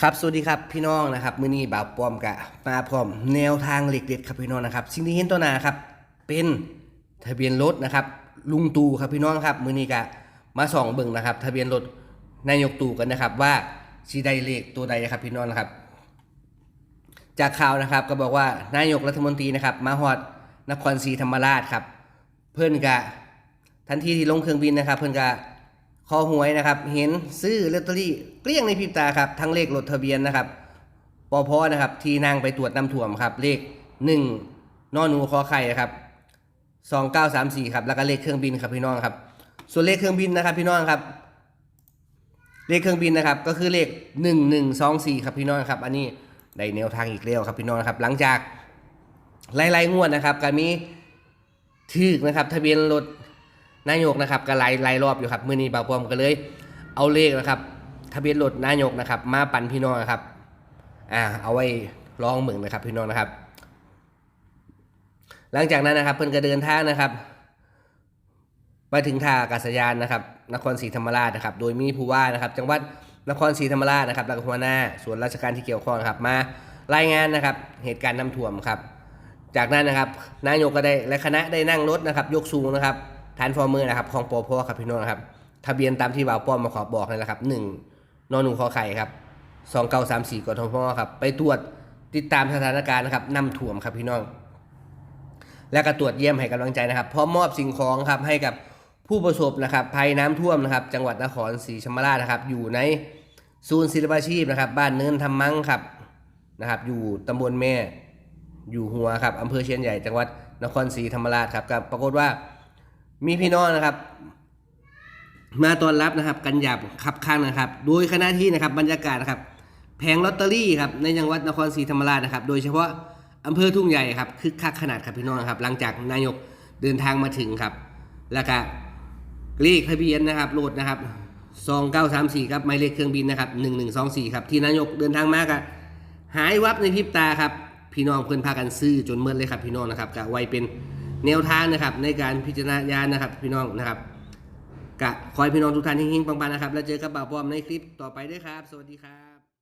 ครับสวัสดีครับพี่น้องนะครับมื้อนี้บ่าวป้อมกะมาพร้อมแนวทางเหล็กเด็ดครับพี่น้องนะครับ สิ่งที่เห็นตัวหน้าครับ เป็นทะเบียนรถนะครับ ลุงตู่ครับพี่น้องครับมื้อนี้กะมาส่องเบิ่งนะครับ ทะเบียนรถนายกตู่กันนะครับ ว่าสีใดเลขตัวใดครับพี่น้องนะครับ จากข่าวนะครับก็บอกว่านายกรัฐมนตรีนะครับ มาฮอดนครศรีธรรมราชครับ เพื่อนกะทันทีที่ลงเครื่องบินนะครับ เพื่อนกะ คอหวยนะครับ เห็นซื้อลอตเตอรี่เกลี้ยงในพริบตาครับ ทั้งเลขรถทะเบียนนะครับปอพอนะครับ ทีนั่งไปตรวจน้ำท่วมครับ เลข1นอหนูคอไข่นะครับ2934ครับ แล้วก็เลขเครื่องบินครับพี่น้องครับ ส่วนเลขเครื่องบินนะครับ พี่น้องครับ เลขเครื่องบินนะครับ ก็คือเลข1124ครับพี่น้องครับ อันนี้ได้แนวทางอีกแล้วครับพี่น้องครับ หลังจากไล่ๆงวดนะครับก็มีทึกนะครับ ทะเบียนรถ นายกนะครับก็ไล่ไล่รอบอยู่ครับมื้อนี้บ่าวปอมก็เลย เอาเลขนะครับ ทะเบียนรถนายกนะครับ มาปั่นพี่น้องนะครับอ่าเอาไว้ลองเหมืองนะครับพี่น้องนะครับ หลังจากนั้นนะครับ เพิ่นก็เดินทางนะครับไปถึงท่าอากาศยานนะครับ นครศรีธรรมราชนะครับ โดยมีผู้ว่านะครับ จังหวัดนครศรีธรรมราชนะครับแล้วก็หัวหน้าส่วนราชการที่เกี่ยวข้องนะครับ มารายงานนะครับ เหตุการณ์น้ำท่วมครับ จากนั้นนะครับ นายกก็ได้และคณะได้นั่งรถนะครับ ยกสูงนะครับ ทานฟอร์เมอร์นะครับของปอพครับพี่น้องครับ ทะเบียนตามที่บ่าวป้อมมาขอบอกนี่แหละครับหนึ่งนอหนูขอไข่ครับสองเก้าสามสี่กทมครับ ไปตรวจติดตามสถานการณ์นะครับน้ำท่วมครับพี่น้อง และก็ตรวจเยี่ยมให้กำลังใจนะครับพร้อมมอบสิ่งของครับให้กับผู้ประสบนะครับภัยน้ำท่วมนะครับ จังหวัดนครศรีธรรมราชนะครับ อยู่ในศูนย์ศิลปาชีพนะครับ บ้านเนินทำมังครับนะครับ อยู่ตำบลแม่อยู่หัวครับอำเภอเชียนใหญ่จังหวัดนครศรีธรรมราชครับก็ปรากฏว่า มีพี่น้องนะครับ มาต้อนรับนะครับ กันหยาบขับข้างนะครับ โดยคณะที่นะครับบรรยากาศนะครับแผงลอตเตอรี่ครับในจังหวัดนครศรีธรรมราชนะครับ โดยเฉพาะอำเภอทุ่งใหญ่ครับคึกคักขนาดครับพี่น้องครับ หลังจากนายกเดินทางมาถึงครับ แล้วก็เลขทะเบียนนะครับโหลดนะครับ2934ครับหมายเลขเครื่องบินนะครับ1124ครับที่นายกเดินทางมาก็หายวับในพริบตาครับ พี่น้องเพื่อนพากันซื้อจนเมื่อเลยครับพี่น้องนะครับก็ไวเป็น แนวทางนะครับในการพิจารณาญาณนะครับ พี่น้องนะครับกะคอยพี่น้องทุกท่านเฮงๆปังๆนะครับ แล้วเจอกับบ่าวปอมในคลิปต่อไปด้วยครับ สวัสดีครับ